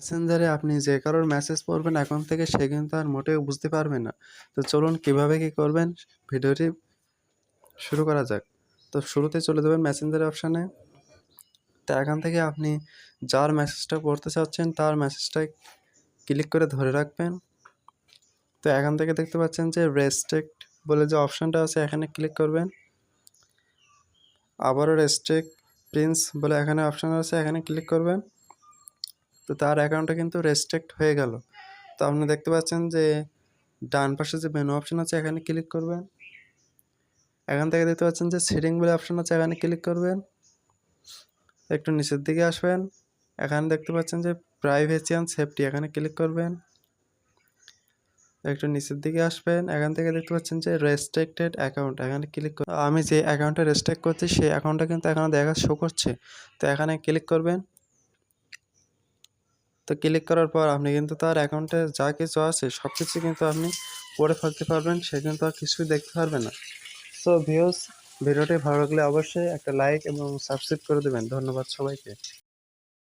মেসেঞ্জারে আপনি যে কারোর মেসেজ পড়বেন এখন থেকে, সে কিন্তু আর মোটেও বুঝতে পারবে না। তো চলুন কীভাবে কি করবেন? ভিডিওটি শুরু করা যাক। তো শুরুতে চলে যাবেন মেসেঞ্জার অপশানে তো এখান থেকে আপনি যার মেসেজটা পড়তে চাচ্ছেন, তার মেসেজটা ক্লিক করে ধরে রাখবেন। তো এখান থেকে দেখতে পাচ্ছেন যে রেস্ট্রিক্ট বলে যে অপশানটা আছে, এখানে ক্লিক করবেন। আবারও রেস্ট্রিক্ট প্রিন্স বলে এখানে অপশান আছে, এখানে ক্লিক করবেন। তো তার অ্যাকাউন্টটা কিন্তু রেস্ট্রিক্ট হয়ে গেল। তো আপনি দেখতে পাচ্ছেন যে ডান পাশে যে মেনু অপশান আছে, এখানে ক্লিক করবেন। এখান থেকে দেখতে পাচ্ছেন যে সেটিং বলে অপশান আছে, এখানে ক্লিক করবেন। একটু নিচের দিকে আসবেন। এখানে দেখতে পাচ্ছেন যে প্রাইভেসি অ্যান্ড সেফটি এখানে ক্লিক করবেন। একটু নিচের দিকে আসবেন। এখান থেকে দেখতে পাচ্ছেন যে রেস্ট্রিক্টেড অ্যাকাউন্ট এখানে ক্লিক আমি যে অ্যাকাউন্টটা রেস্ট্রিক্ট করছি, সেই অ্যাকাউন্টটা কিন্তু এখানে দেখা শো করছে। তো এখানে ক্লিক করবেন। তো ক্লিক করার পর আপনি কিন্তু তার অ্যাকাউন্টে যা কিছু আছে সব কিছু কিন্তু আপনি পড়ে ফেলতে পারবেন, সে কিন্তু আর কিছুই দেখতে পারবে না। সো ভিউস ভিডিওটি ভালো লাগলে অবশ্যই একটা লাইক এবং সাবস্ক্রাইব করে দেবেন। ধন্যবাদ সবাইকে।